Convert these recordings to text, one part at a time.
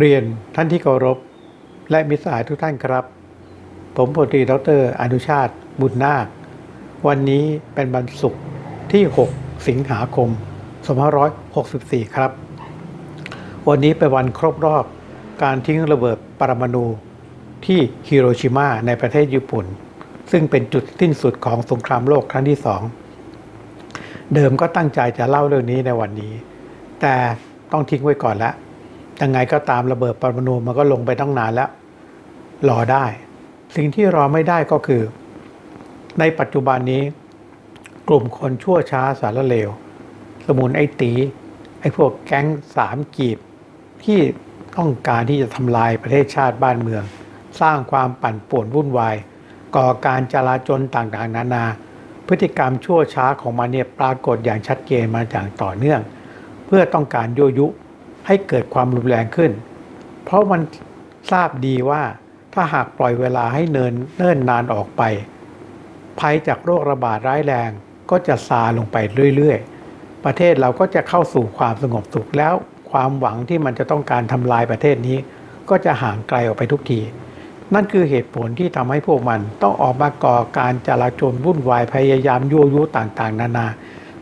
เรียนท่านที่เคารพ และมิตรสหายทุกท่านครับ ผมพลตรีดรอนุชาติ บุญนาค วันนี้เป็นวันศุกร์ที่ 6 สิงหาคม2564 ครับ วันนี้เป็นวันครบรอบการทิ้งระเบิดปรมาณูที่ฮิโรชิมาในประเทศญี่ปุ่น ซึ่งเป็นจุดสิ้นสุดของสงครามโลกครั้งที่สองเดิมก็ตั้งใจจะเล่าเรื่องนี้ในวันนี้ แต่ต้องทิ้งไว้ก่อนแล้ว ยังไงก็ตามระเบิดปรมาณูมันก็ลงไปตั้งนานแล้ว รอได้ สิ่งที่รอไม่ได้ก็คือ ในปัจจุบันนี้ กลุ่มคนชั่วช้าสารเลว สมุนไอตี ไอพวกแก๊งสามกีบ ที่ต้องการที่จะทำลายประเทศชาติบ้านเมือง สร้างความปั่นป่วนวุ่นวาย ก่อการจลาจลต่างๆ นานา พฤติกรรมชั่วช้าของมันเนี่ยปรากฏอย่างชัดเจนมาอย่างต่อเนื่อง เพื่อต้องการยั่วยุ ให้เกิดความรุนแรงขึ้น เพราะมันทราบดีว่าถ้าหากปล่อยเวลาให้เนินเนิ่นนานออกไป ภัยจากโรคระบาดร้ายแรงก็จะซาลงไปเรื่อยๆ ประเทศเราก็จะเข้าสู่ความสงบสุขแล้วความหวังที่มันจะต้องการทำลายประเทศนี้ ก็จะห่างไกลออกไปทุกที นั่นคือเหตุผลที่ทำให้พวกมันต้องออกมาก่อการจลาจลวุ่นวายพยายามยั่วยุต่างๆ นานา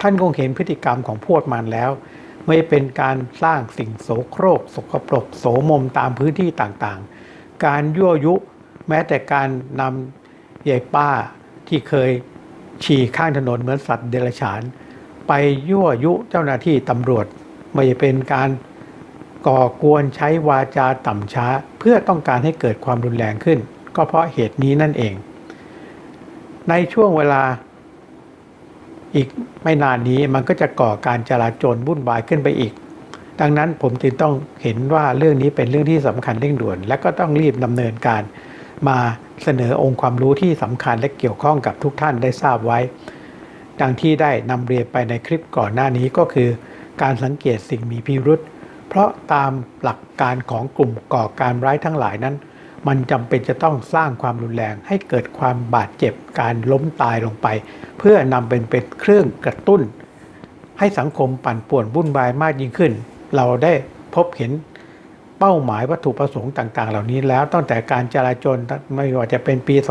ท่านคงเห็นพฤติกรรมของพวกมันแล้ว ไม่เป็นการสร้างสิ่งโสโครกสกปรกโสมมตามพื้นที่ต่างๆ การยั่วยุแม้แต่การนำยายป้าที่เคยฉี่ข้างถนนเหมือนสัตว์เดรัจฉาน ไปยั่วยุเจ้าหน้าที่ตำรวจ ไม่เป็นการก่อกวนใช้วาจาต่ำช้า เพื่อต้องการให้เกิดความรุนแรงขึ้น ก็เพราะเหตุนี้นั่นเอง ในช่วงเวลา อีกไม่นานนี้มันก็จะก่อการจลาจลวุ่นวายขึ้นไปอีก ดังนั้นผมจึงต้องเห็นว่าเรื่องนี้เป็นเรื่องที่สำคัญเร่งด่วน และก็ต้องรีบดำเนินการ มาเสนอองค์ความรู้ที่สำคัญและเกี่ยวข้องกับทุกท่านได้ทราบไว้ ดังที่ได้นำเรียนไปในคลิปก่อนหน้านี้ก็คือ การสังเกตสิ่งมีพิรุษเพราะตามหลักการของกลุ่มก่อการร้ายทั้งหลายนั้น มันจำเป็นจะต้องสร้างความรุนแรงให้เกิดความบาดเจ็บการล้มตายลงไป เพื่อนำเป็นเป็นเครื่องกระตุ้น ให้สังคมปั่นป่วนวุ่นวายมากยิ่งขึ้น เราได้พบเห็นเป้าหมายวัตถุประสงค์ต่าง ๆ เหล่านี้แล้วตั้งแต่การจราจรไม่ว่าจะเป็นปี2552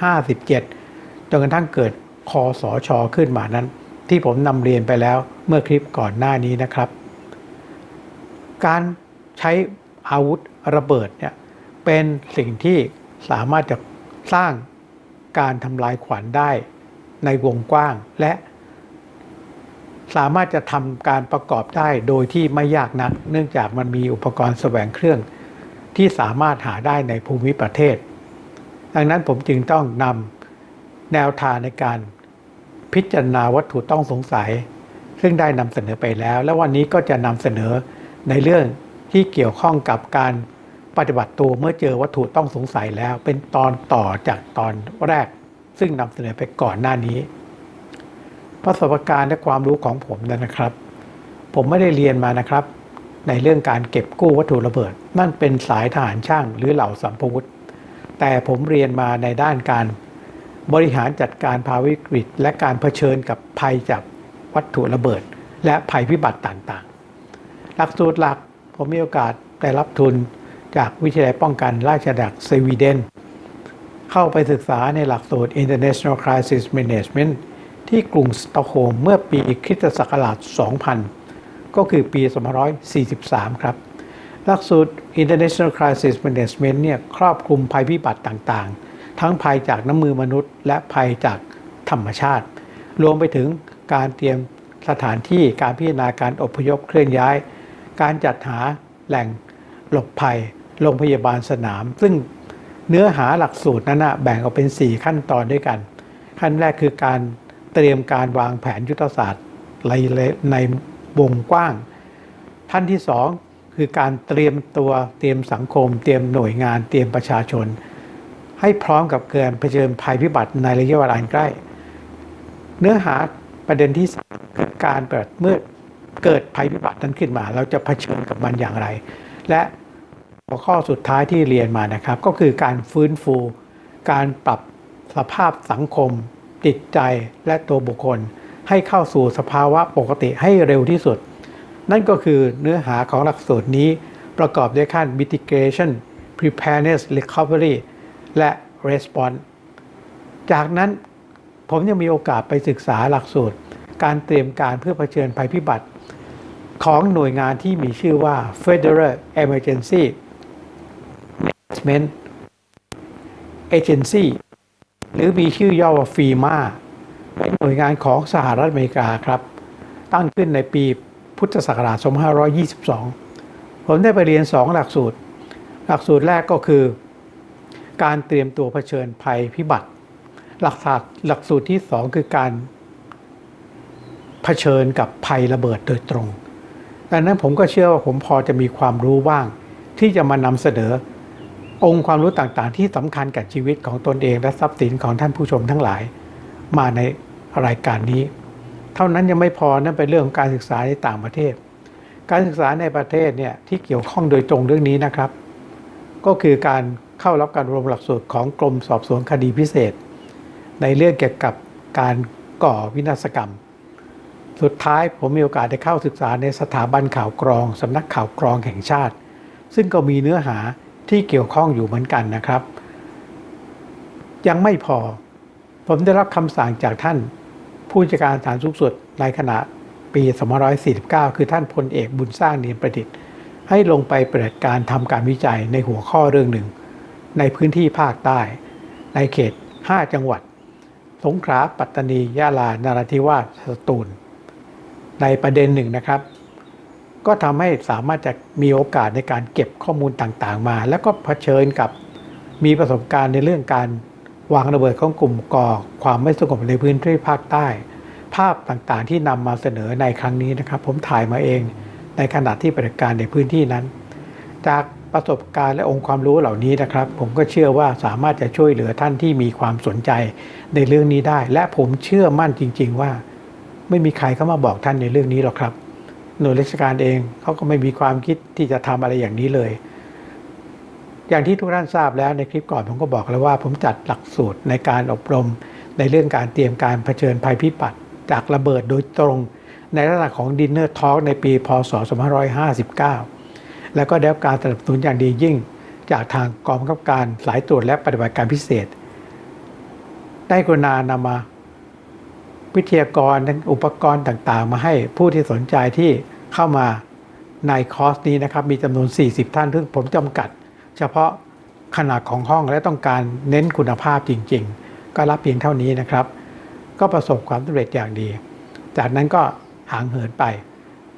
2553 2557 จนกระทั่งเกิดคอสอชอขึ้นมานั้น ที่ผมนำเรียนไปแล้วเมื่อคลิปก่อนหน้านี้นะครับ การ ใช้อาวุธระเบิดเนี่ยเป็นสิ่งที่สามารถจะสร้างการทำลายขวัญได้ในวงกว้างและ สามารถจะทำการประกอบได้โดยที่ไม่ยากนัก เนื่องจากมันมีอุปกรณ์แสวงเครื่อง ที่สามารถหาได้ในภูมิประเทศ ดังนั้นผมจึงต้องนำแนวทางในการพิจารณาวัตถุต้องสงสัย ซึ่งได้นำเสนอไปแล้ว และวันนี้ก็จะนำเสนอในเรื่อง ที่เกี่ยวข้องกับการปฏิบัติตัวเมื่อเจอวัตถุต้องสงสัยแล้ว เป็นตอนต่อจากตอนแรก ซึ่งนำเสนอไปก่อนหน้านี้ประสบการณ์และความรู้ของผมนะครับ ผมไม่ได้เรียนมานะครับ ในเรื่องการเก็บกู้วัตถุระเบิด นั่นเป็นสายทหารช่างหรือเหล่าสัมภวุธแต่ผมเรียนมาในด้านการบริหารจัดการภาวะวิกฤต และการเผชิญกับภัยจากวัตถุระเบิด และภัยพิบัติต่างๆ หลักสูตรหลัก ผมมีโอกาสได้รับทุนจากวิทยาลัยป้องกันราชดักสวีเดน เข้าไปศึกษาในหลักสูตร International Crisis Management ที่กรุงสตอกโฮมเมื่อปีคริสตศักราช 2000 ก็คือปี 2543 ครับ หลักสูตร International Crisis Management เนี่ยครอบคลุมภัยพิบัติต่างๆ ทั้งภัยจากน้ำมือมนุษย์ และภัยจากธรรมชาติ รวมไปถึงการเตรียมสถานที่การพิจารณาการอพยพเคลื่อนย้าย การจัดหาแหล่งหลบภัยโรงพยาบาลสนาม ซึ่งเนื้อหาหลักสูตรนั้นนะแบ่งออกเป็น 4 ขั้นตอนด้วยกัน ขั้นแรกคือการเตรียมการวางแผนยุทธศาสตร์ในในวงกว้าง ท่านที่ 2 คือการเตรียมตัวเตรียมสังคม เตรียมหน่วยงานเตรียมประชาชน ให้พร้อมกับเกินเผชิญภัยพิบัติในระยะเวลาอันใกล้ เนื้อหาประเด็นที่คือการเปิดมื่อ เกิดภัยพิบัตินั้นขึ้นมา เราจะเผชิญกับมันอย่างไร และหัวข้อสุดท้ายที่เรียนมานะครับ ก็คือการฟื้นฟู การปรับสภาพสังคม จิตใจและตัวบุคคล ให้เข้าสู่สภาวะปกติให้เร็วที่สุด นั่นก็คือเนื้อหาของหลักสูตรนี้ประกอบด้วยขั้น mitigation preparedness recovery และ response จากนั้นผมยังมีโอกาสไปศึกษาหลักสูตร การเตรียมการเพื่อเผชิญภัยพิบัติของหน่วยงานที่มีชื่อว่า Federal Emergency Management Agency หรือมีชื่อย่อว่าฟีมาเป็นหน่วยงานของสหรัฐอเมริกาครับ ตั้งขึ้นในปีพุทธศักราช 2522 ผมได้ไปเรียน 2 หลักสูตร หลักสูตรแรกก็คือ การเตรียมตัวเผชิญภัยพิบัติ หลักศาสตรหลักสูตรที่ 2 คือการ เผชิญกับภัยระเบิดโดยตรงดังนั้นผมก็เชื่อว่าผมพอจะมีความรู้บ้าง ที่จะมานำเสนอ องค์ความรู้ต่างๆ ที่สำคัญกับชีวิตของตนเองและทรัพย์สินของท่านผู้ชมทั้งหลาย มาในรายการนี้ เท่านั้นยังไม่พอนั่นเป็นเรื่องของการศึกษาในต่างประเทศ การศึกษาในประเทศเนี่ยที่เกี่ยวข้องโดยตรงเรื่องนี้นะครับ ก็คือการเข้ารับการรวมหลักสูตรของกรมสอบสวนคดีพิเศษ ในเรื่องเกี่ยวกับการก่อวินาศกรรม สุดท้ายผมมีโอกาสได้เข้าศึกษาในสถาบันข่าวกรองสำนักข่าวกรองแห่งชาติ ซึ่งก็มีเนื้อหาที่เกี่ยวข้องอยู่เหมือนกันนะครับ ยังไม่พอ ผมได้รับคำสั่งจากท่านผู้จัดการศาลสูงสุดในขณะปี 2549 คือท่านพลเอกบุญสร้างเนียมประดิษฐ์ ให้ลงไปปฏิบัติการทำการวิจัยในหัวข้อเรื่องหนึ่ง ในพื้นที่ภาคใต้ ในเขต 5 จังหวัด สงขลา ปัตตานี ยะลานราธิวาส สตูล ในประเด็นหนึ่งนะครับ ก็ทำให้สามารถจะมีโอกาสในการเก็บข้อมูลต่างๆมา แล้วก็เผชิญกับมีประสบการณ์ในเรื่องการวางระเบิดของกลุ่มก่อความไม่สงบในพื้นที่ภาคใต้ ภาพต่างๆที่นำมาเสนอในครั้งนี้นะครับ ผมถ่ายมาเอง ในขณะที่ปฏิบัติการในพื้นที่นั้น จากประสบการณ์และองค์ความรู้เหล่านี้นะครับ ผมก็เชื่อว่าสามารถจะช่วยเหลือท่านที่มีความสนใจในเรื่องนี้ได้ และผมเชื่อมั่นจริง ๆ ว่า ไม่มีใครเข้ามาบอกท่านในเรื่องนี้หรอกครับ หน่วยราชการเองเขาก็ไม่มีความคิดที่จะทำอะไรอย่างนี้เลย อย่างที่ทุกท่านทราบแล้วในคลิปก่อนผมก็บอกแล้วว่า ผมจัดหลักสูตรในการอบรม ในเรื่องการเตรียมการเผชิญภัยพิบัติจากระเบิดโดยตรง ในลักษณะของดินเนอร์ทอ l k ในปี พศ 2559 แล้วก็ได้รับการสนับสนุนอย่างดียิ่ง จากทางกองบังคับการสายตรวจและปฏิบัติการพิเศษ ได้กรุณานำมา วิทยากรอุปกรณ์ต่างๆ มาให้ผู้ที่สนใจที่เข้ามาในคอร์สนี้นะครับมีจำนวน 40 ท่านซึ่งผมจำกัด เฉพาะขนาดของห้องและต้องการเน้นคุณภาพจริง ๆ ก็รับเพียงเท่านี้นะครับ ก็ประสบความสำเร็จอย่างดี จากนั้นก็ห่างเหินไป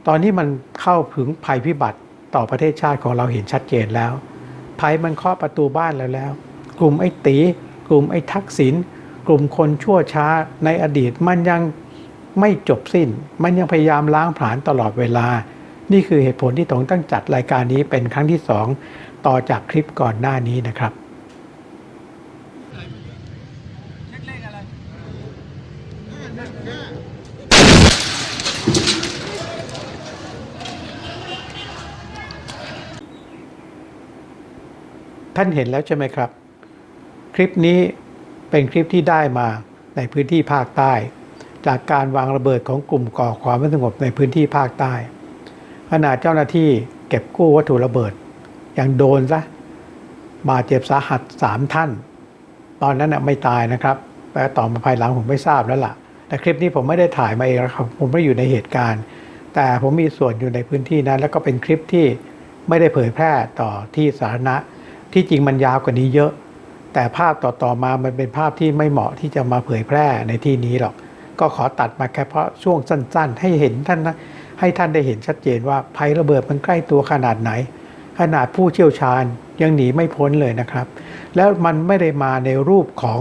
ตอนนี้มันเข้าถึงภัยพิบัติต่อประเทศชาติของเราเห็นชัดเจนแล้วภัยมันเคาะประตูบ้านแล้วแล้ว กลุ่มไอ้ตี กลุ่มไอ้ทักษิณ กลุ่มคนชั่วช้าในอดีตมันยังไม่จบสิ้น มันยังพยายามล้างผลาญตลอดเวลา นี่คือเหตุผลที่ตงตั้งจัดรายการนี้เป็นครั้งที่สองต่อจากคลิปก่อนหน้านี้นะครับท่านเห็นแล้วใช่ไหมครับ คลิปนี้ เป็นคลิปที่ได้มาในพื้นที่ภาคใต้ จากการวางระเบิดของกลุ่มก่อความไม่สงบในพื้นที่ภาคใต้ ขณะเจ้าหน้าที่เก็บกู้วัตถุระเบิดอย่างโดนซะบาดเจ็บสาหัสสามท่าน ตอนนั้นไม่ตายนะครับแต่ต่อมาภายหลังผมไม่ทราบแล้วล่ะ แต่คลิปนี้ผมไม่ได้ถ่ายมาเองนะครับ ผมไม่อยู่ในเหตุการณ์ แต่ผมมีส่วนอยู่ในพื้นที่นั้น แล้วก็เป็นคลิปที่ไม่ได้เผยแพร่ต่อที่สาธารณะ ที่จริงมันยาวกว่านี้เยอะ แต่ภาพต่อๆมามันเป็นภาพที่ไม่เหมาะที่จะมาเผยแพร่ในที่นี้หรอก ก็ขอตัดมาแค่เพราะช่วงสั้น ๆ ให้เห็นท่านนะให้ท่านได้เห็นชัดเจนว่าภัยระเบิดมันใกล้ตัวขนาดไหน ขนาดผู้เชี่ยวชาญยังหนีไม่พ้นเลยนะครับ แล้วมันไม่ได้มาในรูปของ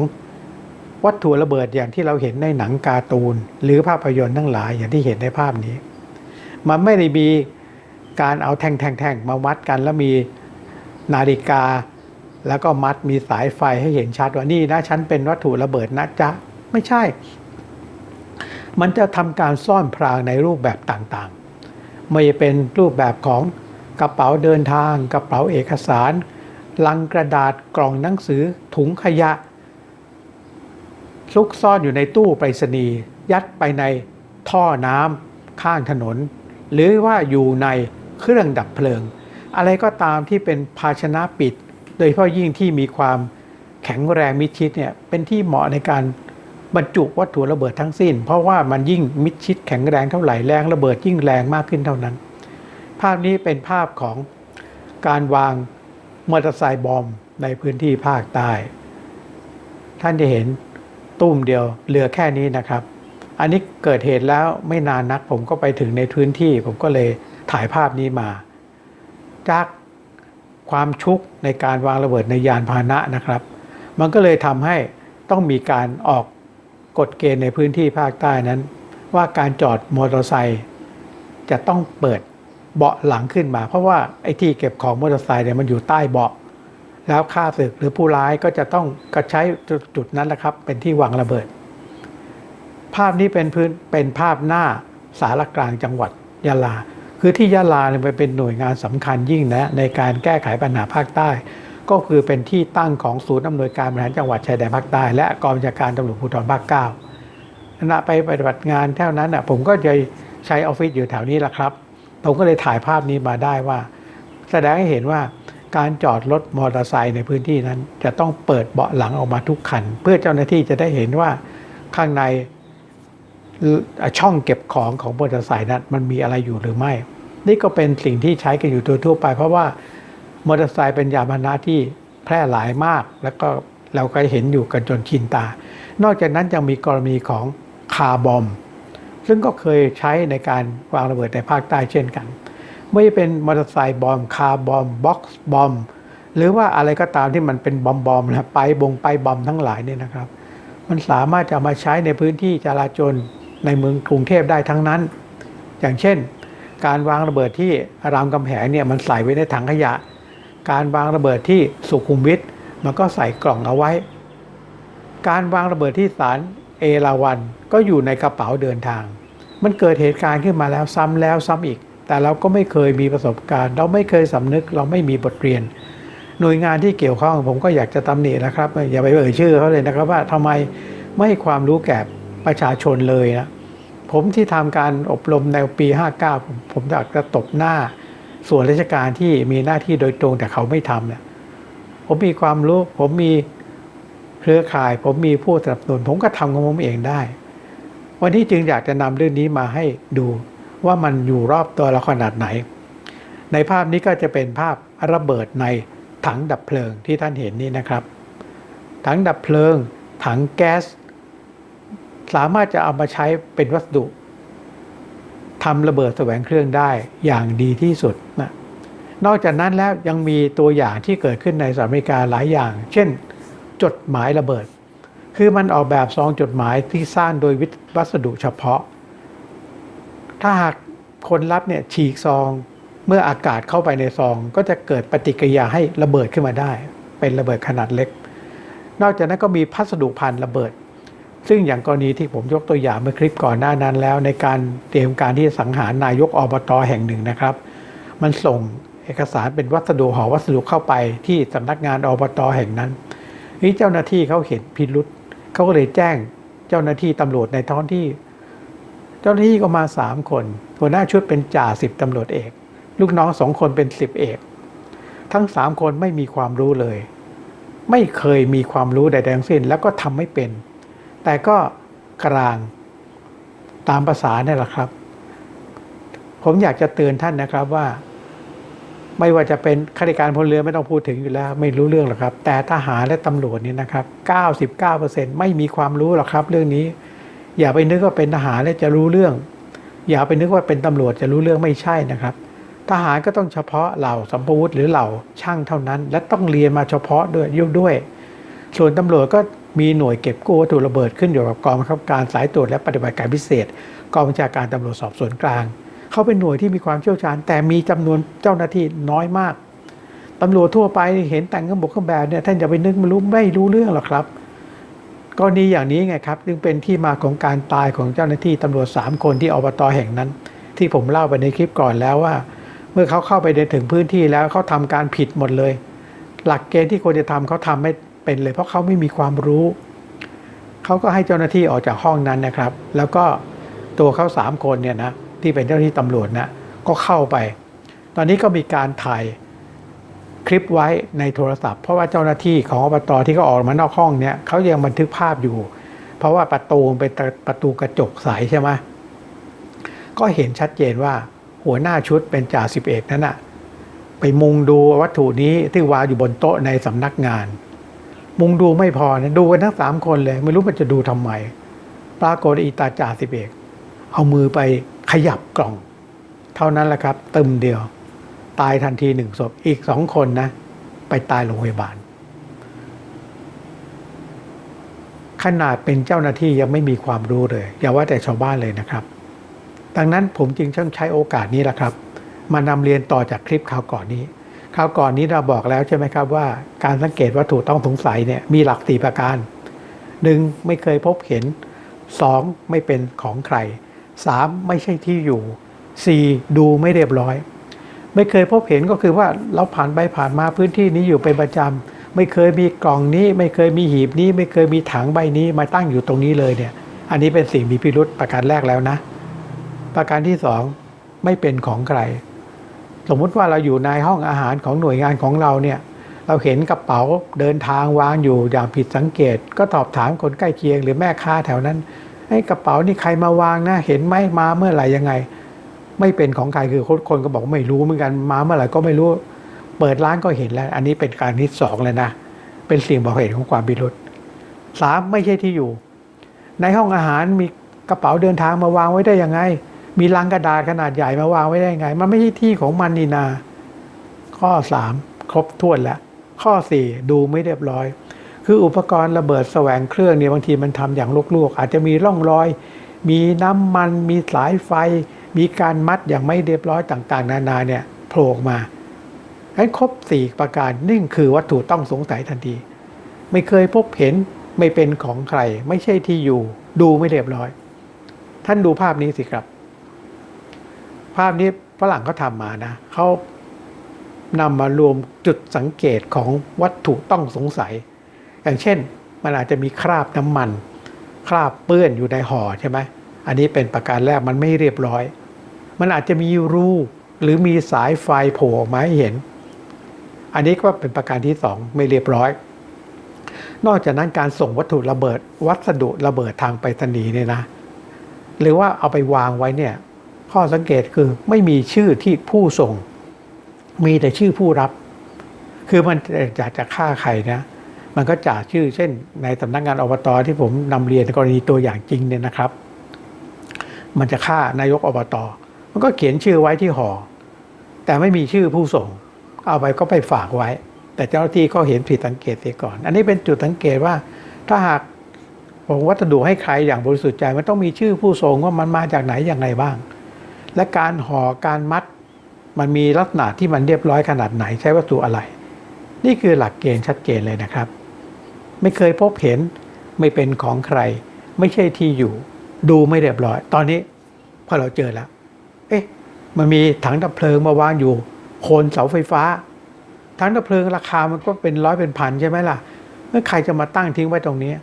วัตถุระเบิดอย่างที่เราเห็นในหนังการ์ตูน หรือภาพยนตร์ทั้งหลายอย่างที่เห็นในภาพนี้ มันไม่ได้มีการเอาแท่งๆๆมาวัดกันแล้วมีนาฬิกา แล้วก็มัดมีสายไฟให้เห็นชัดว่านี่นะฉันเป็นวัตถุระเบิดนะจ๊ะไม่ใช่ มันจะทำการซ่อนพรางในรูปแบบต่างๆ ไม่เป็นรูปแบบของกระเป๋าเดินทาง กระเป๋าเอกสาร ลังกระดาษกล่องหนังสือถุงขยะซุกซ่อนอยู่ในตู้ไปรษณีย์ยัดไปในท่อน้ำข้างถนน หรือว่าอยู่ในเครื่องดับเพลิง อะไรก็ตามที่เป็นภาชนะปิด โดยเฉพาะยิ่งที่มีความแข็งแรงมิดชิดเนี่ยเป็นที่เหมาะในการบรรจุวัตถุระเบิดทั้งสิ้น เพราะว่ามันยิ่งมิดชิดแข็งแรงเท่าไหร่แรงระเบิดยิ่งแรงมากขึ้นเท่านั้น ภาพนี้เป็นภาพของการวางมอเตอร์ไซค์บอมในพื้นที่ภาคใต้ ท่านจะเห็นตุ้มเดียวเหลือแค่นี้นะครับ อันนี้เกิดเหตุแล้วไม่นานนักผมก็ไปถึงในพื้นที่ ผมก็เลยถ่ายภาพนี้มา จาก ความชุกในการวางระเบิดในยานพาหนะนะครับ มันก็เลยทำให้ต้องมีการออกกฎเกณฑ์ในพื้นที่ภาคใต้นั้น ว่าการจอดมอเตอร์ไซค์จะต้องเปิดเบาะหลังขึ้นมา เพราะว่าไอ้ที่เก็บของมอเตอร์ไซค์เนี่ยมันอยู่ใต้เบาะ แล้วข้าศึกหรือผู้ร้ายก็จะต้องกระใช้จุดนั้นแหละครับ เป็นที่วางระเบิด ภาพนี้เป็นพื้นเป็นภาพหน้าสารกลางจังหวัดยะลา คือที่ยะลาเนี่ยมันเป็นหน่วยงานสำคัญยิ่งนะในการแก้ไขปัญหาภาคใต้ ก็คือเป็นที่ตั้งของศูนย์อำนวยการบริหารจังหวัดชายแดนภาคใต้ และกองบัญชาการตำรวจภูธรภาคเก้าขณะไปปฏิบัติงานเท่านั้นอะผมก็จะใช้ออฟฟิศอยู่แถวนี้แหละครับ ผมก็เลยถ่ายภาพนี้มาได้ว่า แสดงให้เห็นว่าการจอดรถมอเตอร์ไซค์ในพื้นที่นั้น จะต้องเปิดเบาะหลังออกมาทุกคัน เพื่อเจ้าหน้าที่จะได้เห็นว่าข้างใน ช่องเก็บของของมอเตอร์ไซค์นั้นมันมีอะไรอยู่หรือไม่ นี่ก็เป็นสิ่งที่ใช้กันอยู่โดยทั่วไป เพราะว่ามอเตอร์ไซค์เป็นยานพาหนะที่แพร่หลายมาก แล้วก็เราก็เห็นอยู่กันจนชินตา นอกจากนั้นยังมีกรณีของคาร์บอม ซึ่งก็เคยใช้ในการวางระเบิดในภาคใต้เช่นกัน ไม่ว่าเป็นมอเตอร์ไซค์บอมคาร์บอมบ็อกซ์บอมหรือว่าอะไรก็ตามที่มันเป็นบอมบอมนะไปบงไปบอมทั้งหลายเนี่ยนะครับ มันสามารถจะมาใช้ในพื้นที่จราจร ในเมืองกรุงเทพได้ทั้งนั้น อย่างเช่น การวางระเบิดที่รามคำแหงเนี่ยมันใส่ไว้ในถังขยะ การวางระเบิดที่สุขุมวิทมันก็ใส่กล่องเอาไว้ การวางระเบิดที่ศาลเอราวันก็อยู่ในกระเป๋าเดินทาง มันเกิดเหตุการณ์ขึ้นมาแล้วซ้ำแล้วซ้ำอีก แต่เราก็ไม่เคยมีประสบการณ์ เราไม่เคยสำนึกเราไม่มีบทเรียน หน่วยงานที่เกี่ยวข้องผมก็อยากจะตำหนินะครับ อย่าไปเอ่ยชื่อเขาเลยนะครับว่าทำไมไม่ความรู้แก่ ประชาชนเลยนะผมที่ทำการอบรมในปี 59 ผมผมอยากจะตบหน้าส่วนราชการที่มีหน้าที่โดยตรงแต่เขาไม่ทำเนี่ยผมมีความรู้ ผมมีเครือข่าย ผมมีผู้สนับสนุน ผมก็ทำของผมเองได้ วันนี้จึงอยากจะนำเรื่องนี้มาให้ดูว่ามันอยู่รอบตัวเราขนาดไหน ในภาพนี้ก็จะเป็นภาพระเบิดในถังดับเพลิงที่ท่านเห็นนี่นะครับ ถังดับเพลิง ถังแก๊ส สามารถจะเอามาใช้เป็นวัสดุทำระเบิดแสวงเครื่องได้อย่างดีที่สุดนะนอกจากนั้นแล้วยังมีตัวอย่างที่เกิดขึ้นในสหรัฐอเมริกาหลายอย่าง เช่น จดหมายระเบิด คือมันออกแบบซองจดหมายที่สร้างโดยวัสดุเฉพาะ ถ้าหากคนรับเนี่ยฉีกซองเมื่ออากาศเข้าไปในซอง ก็จะเกิดปฏิกิริยาให้ระเบิดขึ้นมาได้ เป็นระเบิดขนาดเล็ก นอกจากนั้นก็มีพัสดุพันระเบิด ซึ่งอย่างกรณีที่ผมยกตัวอย่างเมื่อคลิปก่อนหน้านั้นแล้ว ในการเตรียมการที่จะสังหารนายกอบตแห่งหนึ่งนะครับ มันส่งเอกสารเป็นวัสดุห่อวัสดุเข้าไปที่สำนักงานอบตแห่งนั้นนี่เจ้าหน้าที่เขาเห็นพิรุษเขาก็เลยแจ้งเจ้าหน้าที่ตำรวจในท้องที่ เจ้าหน้าที่ก็มาสามคนหัวหน้าชุดเป็นจ่าสิบตำรวจเอก ลูกน้องสองคนเป็นสิบเอก ทั้งสามคนไม่มีความรู้เลย ไม่เคยมีความรู้ใดๆทั้งสิ้น แล้วก็ทำไม่เป็น แต่ก็กลางตามภาษาเนี่ยแหละครับ ผมอยากจะเตือนท่านนะครับว่า ไม่ว่าจะเป็นข้าราชการพลเรือไม่ต้องพูดถึงอยู่แล้ว ไม่รู้เรื่องหรอกครับ แต่ทหารและตำรวจนี่นะครับ 99%ไม่มีความรู้หรอกครับ เรื่องนี้ อย่าไปนึกว่าเป็นทหารแล้วจะรู้เรื่อง อย่าไปนึกว่าเป็นตำรวจจะรู้เรื่องไม่ใช่นะครับ ทหารก็ต้องเฉพาะเหล่าสัมภวุธหรือเหล่าช่างเท่านั้น และต้องเรียนมาเฉพาะด้วยยุ่ด้วย ส่วนตำรวจก็มีหน่วยเก็บกู้วัตถุระเบิดขึ้นอยู่กับกองบังคับการสายตรวจและปฏิบัติการพิเศษ กองบัญชาการตำรวจสอบสวนกลาง เขาเป็นหน่วยที่มีความเชี่ยวชาญ แต่มีจำนวนเจ้าหน้าที่น้อยมากตำรวจทั่วไปเห็นแต่งเครื่องบกเครื่องแบบเนี่ยท่านจะไปนึกไม่รู้ไม่รู้เรื่องหรอกครับกรณีอย่างนี้ไงครับ จึงเป็นที่มาของการตายของเจ้าหน้าที่ตำรวจ 3 คนที่อบตแห่งนั้น ที่ผมเล่าไปในคลิปก่อนแล้วว่า เมื่อเขาเข้าไปในถึงพื้นที่แล้วเขาทำการผิดหมดเลย หลักเกณฑ์ที่ควรจะทำเขาทำไม่ เป็นเลยเพราะเขาไม่มีความรู้เขาก็ให้เจ้าหน้าที่ออกจากห้องนั้นนะครับ แล้วก็ตัวเขาสามคนเนี่ยนะที่เป็นเจ้าหน้าที่ตำรวจนะก็เข้าไป ตอนนี้ก็มีการถ่ายคลิปไว้ในโทรศัพท์ เพราะว่าเจ้าหน้าที่ของอบตที่เขาออกมานอกห้องเนี่ยเขายังบันทึกภาพอยู่ เพราะว่าประตูมันเป็นประตูกระจกใสใช่ไหมก็เห็นชัดเจนว่าหัวหน้าชุดเป็นจ่าสิบเอกนั้นอะไปมุงดูวัตถุนี้ที่วางอยู่บนโต๊ะในสำนักงาน มุงดูไม่พอเนะดูกันทั้งสามคนเลย ไม่รู้มันจะดูทำไม ปรากฏอีตาจ่าสิบเอกเอามือไปขยับกล่อง เท่านั้นแหละครับ ตึมเดียว ตายทันทีหนึ่งศพอีกสองคนนะ ไปตายโรงพยาบาล ขนาดเป็นเจ้าหน้าที่ยังไม่มีความรู้เลย อย่าว่าแต่ชาวบ้านเลยนะครับ ดังนั้นผมจึงต้องใช้โอกาสนี้แหละครับ มานำเรียนต่อจากคลิปข่าวก่อนนี้ ข่าวก่อนนี้เราบอกแล้วใช่ไหมครับว่าการสังเกตวัตถุต้องสงสัยเนี่ยมีหลักสี่ประการหนึ่งไม่เคยพบเห็นสองไม่เป็นของใครสามไม่ใช่ที่อยู่สี่ดูไม่เรียบร้อย ไม่เคยพบเห็นก็คือว่าเราผ่านไปผ่านมาพื้นที่นี้อยู่เป็นประจำไม่เคยมีกล่องนี้ไม่เคยมีหีบนี้ ไม่เคยมีถังใบนี้มาตั้งอยู่ตรงนี้เลยเนี่ยอันนี้เป็นสิ่งมีพิรุษประการแรกแล้วนะ ประการที่สองไม่เป็นของใคร สมมุติว่าเราอยู่ในห้องอาหารของหน่วยงานของเราเนี่ยเราเห็นกระเป๋าเดินทางวางอยู่อย่างผิดสังเกต ก็สอบถามคนใกล้เคียงหรือแม่ค้าแถวนั้นไอ้กระเป๋านี่ใครมาวางนะเห็นไหมมาเมื่อไหร่ยังไง ไม่เป็นของใครคือคนคนก็บอกไม่รู้เหมือนกันมาเมื่อไหร่ก็ไม่รู้ เปิดร้านก็เห็นแล้ว อันนี้เป็นการที่สองเลยนะเป็นสิ่งบอกเหตุของความบิรุษสามไม่ใช่ที่อยู่ ในห้องอาหารมีกระเป๋าเดินทางมาวางไว้ได้ยังไง มีลังกระดาษขนาดใหญ่มาวางไว้ได้ไง มันไม่ใช่ที่ของมันนี่นา ข้อสามครบถ้วนแล้ว ข้อสี่ดูไม่เรียบร้อย คืออุปกรณ์ระเบิดแสวงเครื่องเนี่ยบางทีมันทำอย่างลวกๆ อาจจะมีร่องรอย มีน้ำมัน มีสายไฟ มีการมัดอย่างไม่เรียบร้อยต่างๆ นานาเนี่ยโผล่มาให้ครบสี่ประการนี่คือวัตถุต้องสงสัยทันที ไม่เคยพบเห็นไม่เป็นของใคร ไม่ใช่ที่อยู่ ดูไม่เรียบร้อย ท่านดูภาพนี้สิครับ ภาพนี้ฝรั่งเขาทำมานะเขานำมารวมจุดสังเกตของวัตถุต้องสงสัย อย่างเช่นมันอาจจะมีคราบน้ำมัน คราบเปื้อนอยู่ในห่อใช่ไหมอันนี้เป็นประการแรกมันไม่เรียบร้อย มันอาจจะมีรูหรือมีสายไฟโผล่ออกมาให้เห็น อันนี้ก็เป็นประการที่สองไม่เรียบร้อย นอกจากนั้นการส่งวัตถุระเบิด วัสดุระเบิดทางไปรษณีย์เนี่ยนะ หรือว่าเอาไปวางไว้เนี่ย ข้อสังเกตคือไม่มีชื่อที่ผู้ส่ง มีแต่ชื่อผู้รับ คือมันอยากจะฆ่าใครนะ มันก็จ่าชื่อ เช่น ในสำนักงานอบตที่ผมนำเรียนกรณีตัวอย่างจริงเนี่ยนะครับ มันจะฆ่านายกอบตมันก็เขียนชื่อไว้ที่หอ่อแต่ไม่มีชื่อผู้ส่ง เอาไปก็ไปฝากไว้ แต่เจ้าหน้าที่ก็เห็นผิดสังเกตเสียก่อน อันนี้เป็นจุดสังเกตว่า ถ้าหากผมวัสดุให้ใครอย่างบริสุทธิ์ใจมันต้องมีชื่อผู้ส่งว่ามันมาจากไหนอย่างไรบ้าง และการห่อการมัด มันมีลักษณะที่มันเรียบร้อยขนาดไหนใช้วัตถุอะไร นี่คือหลักเกณฑ์ชัดเจนเลยนะครับ ไม่เคยพบเห็นไม่เป็นของใคร ไม่ใช่ที่อยู่ ดูไม่เรียบร้อย ตอนนี้พอเราเจอแล้ว เอ๊ะมันมีถังดับเพลิงมาวางอยู่โคนเสาไฟฟ้า ถังดับเพลิงราคามันก็เป็นร้อยเป็นพันใช่ไหมล่ะเมื่อใครจะมาตั้งทิ้งไว้ตรงนี้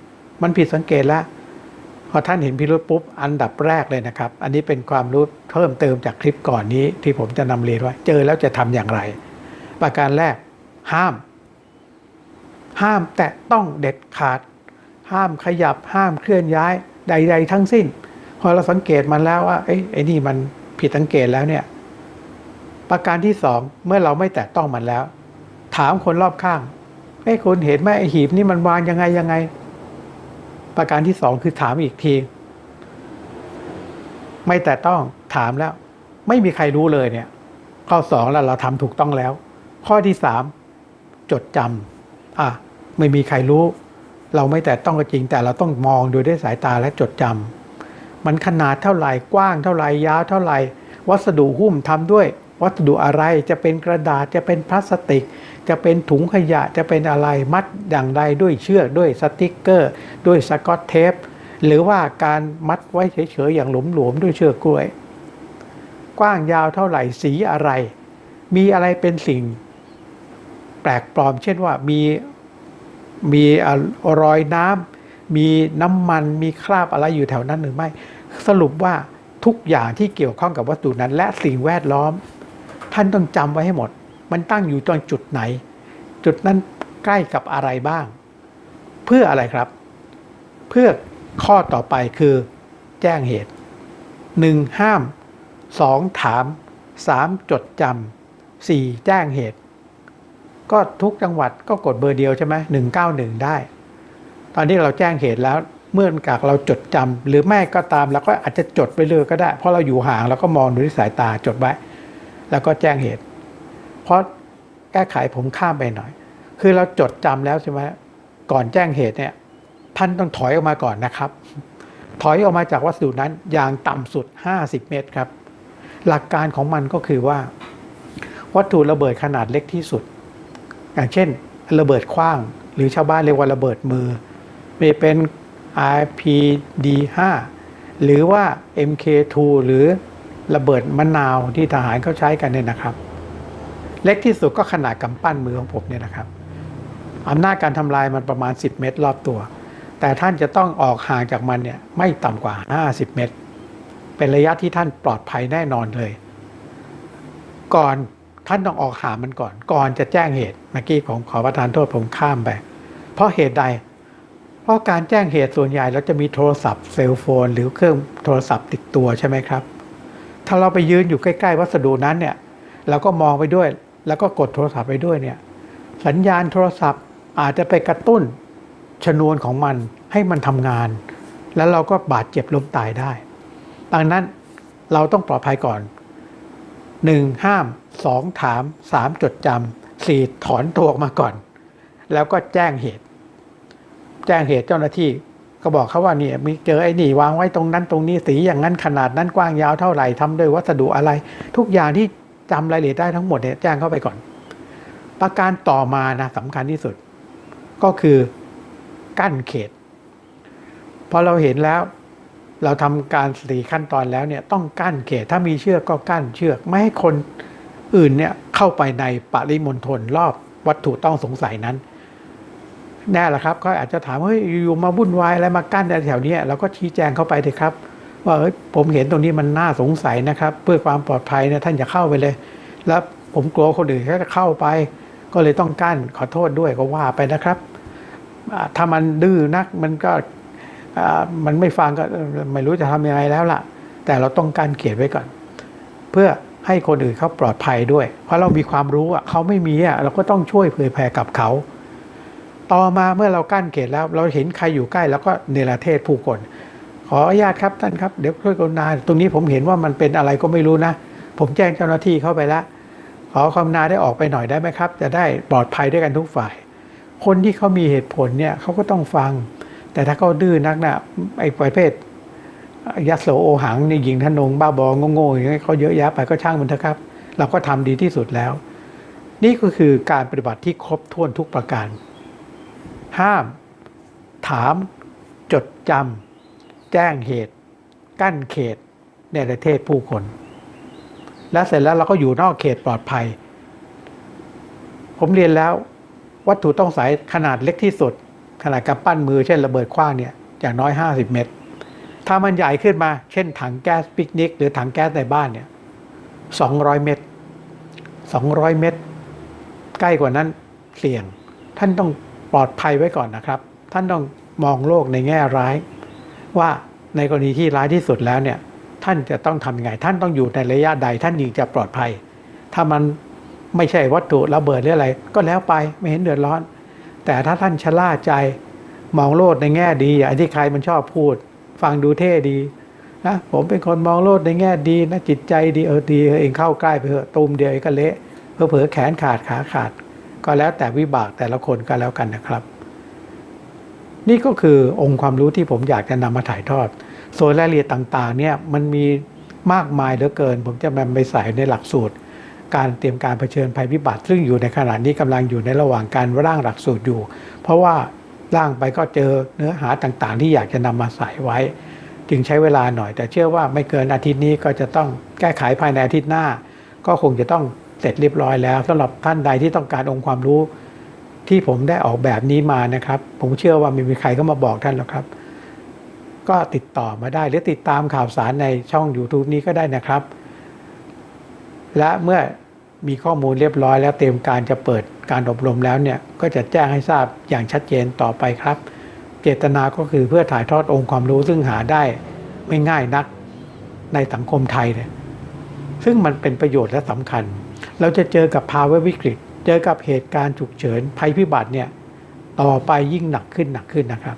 มันผิดสังเกตแล้ว พอท่านเห็นพิรุษปุ๊บอันดับแรกเลยนะครับ อันนี้เป็นความรู้เพิ่มเติมจากคลิปก่อนนี้ที่ผมจะนำเรียนไว้เจอแล้วจะทำอย่างไร ประการแรก ห้าม ห้ามแตะต้องเด็ดขาด ห้ามขยับห้ามเคลื่อนย้ายใด ๆ ทั้งสิ้น พอเราสังเกตมันแล้วว่าเอ้ไอ้นี่มันผิดสังเกตแล้วเนี่ย ประการที่สองเมื่อเราไม่แตะต้องมันแล้ว ถามคนรอบข้างไอ้คุณเห็นไหมไอ้หีบนี่มันวางยังไงยังไง ประการที่สองคือถามอีกที ไม่แต่ต้องถามแล้ว ไม่มีใครรู้เลยเนี่ย ข้อสองแล้วเราทำถูกต้องแล้ว ข้อที่สามจดจำอะไม่มีใครรู้ เราไม่แต่ต้องก็จริง แต่เราต้องมองดูด้วยสายตาและจดจำมันขนาดเท่าไหร่กว้างเท่าไหร่ยาวเท่าไหร่ วัสดุหุ้มทำด้วย วัสดุอะไรจะเป็นกระดาษจะเป็นพลาสติก จะเป็นถุงขยะจะเป็นอะไรมัดอย่างใดด้วยเชือกด้วยสติกเกอร์ ด้วยสกอตเทป หรือว่าการมัดไว้เฉยๆอย่างหลวมๆด้วยเชือกกล้วย กว้างยาวเท่าไหร่สีอะไร มีอะไรเป็นสิ่ง แปลกปลอม เช่นว่ามีมีอรอยน้ำมีน้ำมันมีคราบอะไรอยู่แถวนั้นหรือไม่ สรุปว่าทุกอย่างที่เกี่ยวข้องกับวัตถุนั้น และสิ่งแวดล้อม ท่านต้องจำไว้ให้หมด มันตั้งอยู่ตรงจุดไหน จุดนั้นใกล้กับอะไรบ้าง เพื่ออะไรครับ เพื่อข้อต่อไปคือแจ้งเหตุหนึ่งห้ามสองถามสามจดจำสี่แจ้งเหตุ ก็ทุกจังหวัดก็กดเบอร์เดียวใช่ไหมหนึ่งเก้าหนึ่งได้ ตอนนี้เราแจ้งเหตุแล้วเมื่อจากเราจดจำหรือไม่ก็ตามเราก็อาจจะจดไปเลยก็ได้ เพราะเราอยู่ห่างเราก็มองดูที่สายตาจดไว้ แล้วก็แจ้งเหตุ พราะแก้ไขผมข้ามไปหน่อย คือเราจดจำแล้วใช่ไหมก่อนแจ้งเหตุเนี่ยท่านต้องถอยออกมาก่อนนะครับ ถอยออกมาจากวัสดุนั้นอย่างต่ำสุด 50 เมตรครับ หลักการของมันก็คือว่า วัตถุระเบิดขนาดเล็กที่สุด อย่างเช่น ระเบิดขว้าง หรือชาวบ้านเรียกว่าระเบิดมือไม่เป็น RPD5 หรือว่า MK2 หรือระเบิดมะนาวที่ทหารเขาใช้กันเนี่ยนะครับ เล็กที่สุดก็ขนาดกำปั้นมือของผมเนี่ยนะครับอำนาจการทำลายมันประมาณ 10 เมตรรอบตัว แต่ท่านจะต้องออกห่างจากมันเนี่ยไม่ต่ำกว่า 50 เมตร เป็นระยะที่ท่านปลอดภัยแน่นอนเลย ก่อนท่านต้องออกหามันก่อน ก่อนจะแจ้งเหตุเมื่อกี้ผมขอประทานโทษผมข้ามไป เพราะเหตุใด เพราะการแจ้งเหตุส่วนใหญ่เราจะมีโทรศัพท์เซลโฟน หรือเครื่องโทรศัพท์ติดตัวใช่ไหมครับ ถ้าเราไปยืนอยู่ใกล้ ๆ วัสดุนั้นเนี่ยเราก็มองไปด้วย แล้วก็กดโทรศัพท์ไปด้วยเนี่ยสัญญาณโทรศัพท์อาจจะไปกระตุ้นชนวนของมันให้มันทำงาน แล้วเราก็บาดเจ็บล้มตายได้ ดังนั้นเราต้องปลอดภัยก่อน 1. ห้าม 2. ถาม 3. จดจำ 4. ถอนตัวออกมาก่อน แล้วก็แจ้งเหตุ แจ้งเหตุเจ้าหน้าที่ก็บอกเขาว่าเนี่ยมีเจอไอ้นี่วางไว้ตรงนั้นตรงนี้สีอย่างนั้นขนาดนั้นกว้างยาวเท่าไหร่ทำด้วยวัสดุอะไร ทุกอย่างที่ จำรายละเอียดได้ทั้งหมดเนี่ยแจ้งเข้าไปก่อน ประการต่อมานะสำคัญที่สุด ก็คือกั้นเขตพอเราเห็นแล้วเราทำการสี่ขั้นตอนแล้วเนี่ยต้องกั้นเขตถ้ามีเชือกก็กั้นเชือก ไม่ให้คนอื่นเนี่ยเข้าไปในปริมณฑลรอบวัตถุต้องสงสัยนั้น แน่ละครับเขาอาจจะถามเฮ้ยอยู่มาวุ่นวายอะไรมากั้นแถวเนี้ยเราก็ชี้แจงเข้าไปเลยครับ ว่าผมเห็นตรงนี้มันน่าสงสัยนะครับ เพื่อความปลอดภัยนี่ยท่านอย่าเข้าไปเลย แล้วผมกลัวคนอื่นเขาจะเข้าไป ก็เลยต้องกั้นขอโทษด้วยก็ว่าไปนะครับ ถ้ามันดื้อนักมันก็มันไม่ฟังก็ไม่รู้จะทำยังไงแล้วล่ะ แต่เราต้องกั้นเขตไว้ก่อน เพื่อให้คนอื่นเขาปลอดภัยด้วย เพราะเรามีความรู้อะเขาไม่มีอะเราก็ต้องช่วยเผยแผ่กับเขา ต่อมาเมื่อเรากั้นเขตแล้ว เราเห็นใครอยู่ใกล้ แล้วก็เนรเทศผู้คน ออนุญาตครับท่านครับเดี๋ยวช่วยกรุณาตรงนี้ผมเห็นว่ามันเป็นอะไรก็ไม่รู้นะ ผมแจ้งเจ้าหน้าที่เข้าไปแล้วขอความนาได้ออกไปหน่อยได้ไหมครับ จะได้ปลอดภัยด้วยกันทุกฝ่าย คนที่เขามีเหตุผลเนี่ยเขาก็ต้องฟัง แต่ถ้าเขาดื้อนักนะไอ้ประเภทยัดโสโอหังนี่ยิงทนงบ้าบอโง่ๆอย่างนี้เขาเยอะแยะไปก็ช่างมันเถอะครับ เราก็ทำดีที่สุดแล้ว นี่ก็คือการปฏิบัติที่ครบถ้วนทุกประการ ห้าม ถาม จดจำ แจ้งเหตุ กั้นเขตในประเทศผู้คน และเสร็จแล้วเราก็อยู่นอกเขตปลอดภัย ผมเรียนแล้ววัตถุต้องสายขนาดเล็กที่สุด ขนาดกำปั้นมือเช่นระเบิดขว้างเนี่ยอย่างน้อย 50 เมตร ถ้ามันใหญ่ขึ้นมา เช่นถังแก๊สปิกนิก หรือถังแก๊สในบ้านเนี่ย200 เมตร 200 เมตร ใกล้กว่านั้นเสี่ยง ท่านต้องปลอดภัยไว้ก่อนนะครับ ท่านต้องมองโลกในแง่ร้าย ว่าในกรณีที่ร้ายที่สุดแล้วเนี่ยท่านจะต้องทำยังไง ท่านต้องอยู่ในระยะใดท่านจึงจะปลอดภัย ถ้ามันไม่ใช่วัตถุระเบิดหรืออะไร ก็แล้วไปไม่เห็นเดือดร้อน แต่ถ้าท่านชะล่าใจมองโลกในแง่ดีอย่างที่ใครมันชอบพูด ฟังดูเท่ดีนะผมเป็นคนมองโลกในแง่ดีนะจิตใจดีเออดีเอองเข้าใกล้ไปเถอะตูมเดียวองก็เละเผลอแขนขาดขาขาด ก็แล้วแต่วิบากแต่ละคนก็แล้วกันนะครับ นี่ก็คือองค์ความรู้ที่ผมอยากจะนำมาถ่ายทอด ส่วนรายละเอียดต่างๆเนี่ยมันมีมากมายเหลือเกิน ผมจะนำไปใส่ในหลักสูตร การเตรียมการเผชิญภัยพิบัติ ซึ่งอยู่ในขณะนี้กำลังอยู่ในระหว่างการร่างหลักสูตรอยู่ เพราะว่าร่างไปก็เจอเนื้อหาต่างๆ ที่อยากจะนำมาใส่ไว้ จึงใช้เวลาหน่อย แต่เชื่อว่าไม่เกินอาทิตย์นี้ก็จะต้องแก้ไขภายในอาทิตย์หน้า ก็คงจะต้องเสร็จเรียบร้อยแล้วสำหรับท่านใดที่ต้องการองค์ความรู้ ที่ผมได้ออกแบบนี้มานะครับ ผมเชื่อว่าไม่มีใครก็มาบอกท่านหรอกครับ ก็ติดต่อมาได้หรือติดตามข่าวสารในช่อง YouTube นี้ก็ได้นะครับ และเมื่อมีข้อมูลเรียบร้อยแล้วเตรียมการจะเปิดการอบรมแล้วเนี่ยก็จะแจ้งให้ทราบอย่างชัดเจนต่อไปครับ เจตนาก็คือเพื่อถ่ายทอดองค์ความรู้ซึ่งหาได้ไม่ง่ายนักในสังคมไทยเนี่ยซึ่งมันเป็นประโยชน์และสำคัญ เราจะเจอกับภาวะวิกฤต เจอกับเหตุการณ์ฉุกเฉินภัยพิบัติเนี่ยต่อไปยิ่งหนักขึ้นหนักขึ้นนะครับ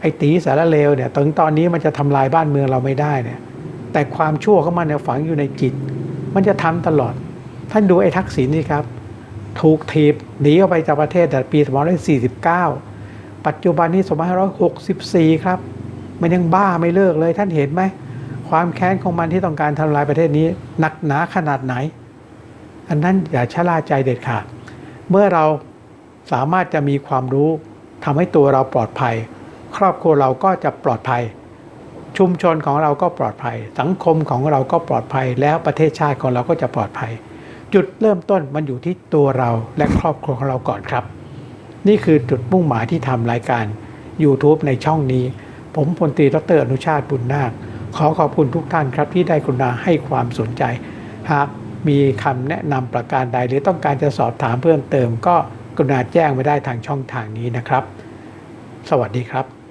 ไอ้ตีสารเลวเนี่ยถึงตอนนี้มันจะทำลายบ้านเมืองเราไม่ได้เนี่ยแต่ความชั่วของมันเนี่ยฝังอยู่ในจิต มันจะทำตลอด ท่านดูไอ้ทักษิณนี่ครับ ถูกถีบหนีออกไปจากประเทศแต่ปี2549 ปัจจุบันนี้2564 ครับ มันยังบ้าไม่เลิกเลยท่านเห็นไหมความแค้นของมันที่ต้องการทำลายประเทศนี้ หนักหนาขนาดไหน อันนั้นอย่าชะล่าใจเด็ดขาดเมื่อเราสามารถจะมีความรู้ทำให้ตัวเราปลอดภัย ครอบครัวเราก็จะปลอดภัย ชุมชนของเราก็ปลอดภัย สังคมของเราก็ปลอดภัย แล้วประเทศชาติของเราก็จะปลอดภัย จุดเริ่มต้นมันอยู่ที่ตัวเราและครอบครัวของเราก่อนครับ นี่คือจุดมุ่งหมายที่ทำรายการ YouTube ในช่องนี้ ผมพลตรีดรอนุชาติบุญนาคขอขอบคุณทุกท่านครับที่ได้กรุณาให้ความสนใจ หาก มีคำแนะนำประการใด หรือต้องการจะสอบถามเพิ่มเติม ก็กรุณาแจ้งมาได้ทางช่องทางนี้นะครับ สวัสดีครับ